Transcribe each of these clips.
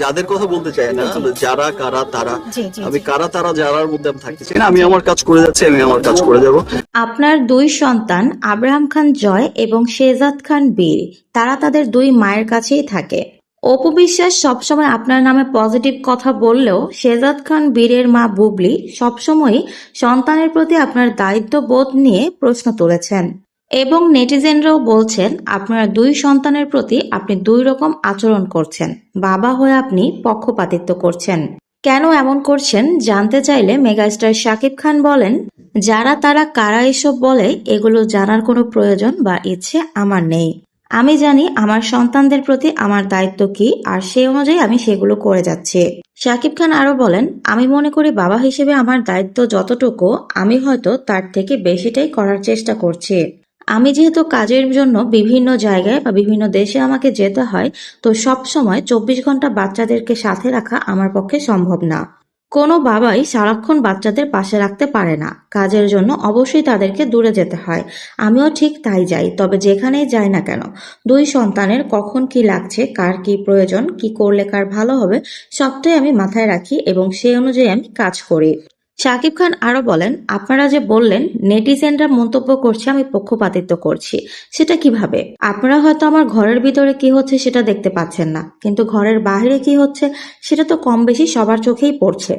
যাদের কথা বলতে চাই না আসলে যারা কারা তারা। আমি কারা তারা যারার মধ্যে আমি থাকতে চাই না আমি আমার কাজ করে যাচ্ছি আমি আমার কাজ করে যাব। আপনার দুই সন্তান আব্রাহাম খান জয় এবং শেজাদ খান বীর তারা তাদের দুই মায়ের কাছেই থাকে। অপু বিশ্বাস সবসময় আপনার নামে পজিটিভ কথা বললেও শেজাদ খান বীরের মা বুবলি সবসময়ই সন্তানের প্রতি আপনার দায়িত্ববোধ নিয়ে প্রশ্ন তুলেছেন। এবং নেটিজেনরাও বলছেন, আপনার দুই সন্তানের প্রতি আপনি দুই রকম আচরণ করছেন। বাবা হয়ে আপনি পক্ষপাতিত্ব করছেন। কেন এমন করছেন? জানতে চাইলে মেগাস্টার শাকিব খান বলেন, যারা তারা কারা এসব বলে, এগুলো জানার কোনো প্রয়োজন বা ইচ্ছে আমার নেই। আমি জানি আমার সন্তানদের প্রতি আমার দায়িত্ব কি, আর সেই অনুযায়ী আমি সেগুলো করে যাচ্ছি। শাকিব খান আরও বলেন, আমি মনে করি বাবা হিসেবে আমার দায়িত্ব যতটুকু, আমি হয়তো তার থেকে বেশিটাই করার চেষ্টা করছি। আমি যেহেতু কাজের জন্য বিভিন্ন জায়গায় বা বিভিন্ন দেশে আমাকে যেতে হয়, তো সব সময় চব্বিশ ঘণ্টা বাচ্চাদেরকে সাথে রাখা আমার পক্ষে সম্ভব না। কোনো বাবাই সারাক্ষণ বাচ্চাদের পাশে রাখতে পারে না। কাজের জন্য অবশ্যই তাদেরকে দূরে যেতে হয়। আমিও ঠিক তাই যাই, তবে যেখানেই যাই না কেন, দুই সন্তানের কখন কি লাগছে, কার কি প্রয়োজন, কি করলে কার ভালো হবে, সবটাই আমি মাথায় রাখি এবং সেই অনুযায়ী আমি কাজ করি। শাকিব খান আরও বলেন, আপনারা যে বললেন, নেটিজেনরা মন্তব্য করছে, আমি পক্ষপাতিত্ব করছি। সেটা কীভাবে? আপনারা হয়তো আমার ঘরের ভিতরে কি হচ্ছে সেটা দেখতে পাচ্ছেন না, কিন্তু ঘরের বাহিরে কি হচ্ছে সেটা তো কম বেশি সবার চোখেই পড়ছে।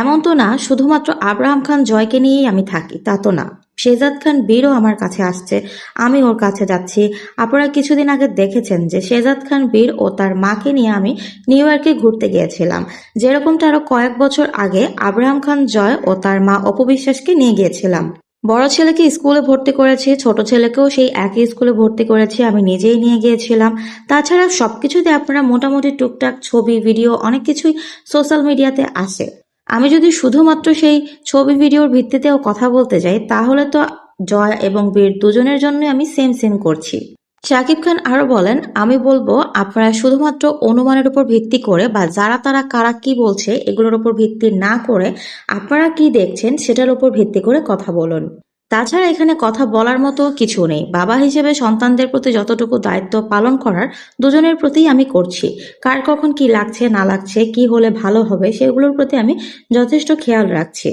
এমন তো না, শুধুমাত্র আব্রাহাম খান জয়কে নিয়েই আমি থাকি, তা তো না। শেজাদ খান বীরও আমার কাছে আসছে। আমি ওর কাছে যাচ্ছি। আপনারা কিছুদিন আগে দেখেছেন যে শেজাদ খান বীর ও তার মাকে নিয়ে আমি নিউ ইয়র্কে ঘুরতে গিয়েছিলাম। যেরকমটা আরও কয়েক বছর আগে আব্রাহাম খান জয় ও তার মা অপবিশ্বাসকে নিয়ে গিয়েছিলাম। বড় ছেলেকে স্কুলে ভর্তি করেছি, ছোট ছেলেকেও সেই একই স্কুলে ভর্তি করেছি, আমি নিজেই নিয়ে গিয়েছিলাম। তাছাড়া সবকিছুতে আপনারা মোটামুটি টুকটাক ছবি, ভিডিও, অনেক কিছুই সোশ্যাল মিডিয়াতে আসে। আমি যদি শুধুমাত্র সেই ছবি ভিডিওর ভিত্তিতেও কথা বলতে যাই, তাহলে তো জয় এবং বীর দুজনের জন্যই আমি সেম সেম করছি। শাকিব খান আরও বলেন, আমি বলব, আপনারা শুধুমাত্র অনুমানের উপর ভিত্তি করে বা যারা তারা কারা কি বলছে, এগুলোর উপর ভিত্তি না করে আপনারা কি দেখছেন, সেটার উপর ভিত্তি করে কথা বলুন। তাছাড়া এখানে কথা বলার মতো কিছু নেই। বাবা হিসেবে সন্তানদের প্রতি যতটুকু দায়িত্ব পালন করার দুজনের প্রতি আমি করছি। কার কখন কি লাগছে, না লাগছে, কি হলে ভালো হবে, সেগুলোর প্রতি আমি যথেষ্ট খেয়াল রাখছি।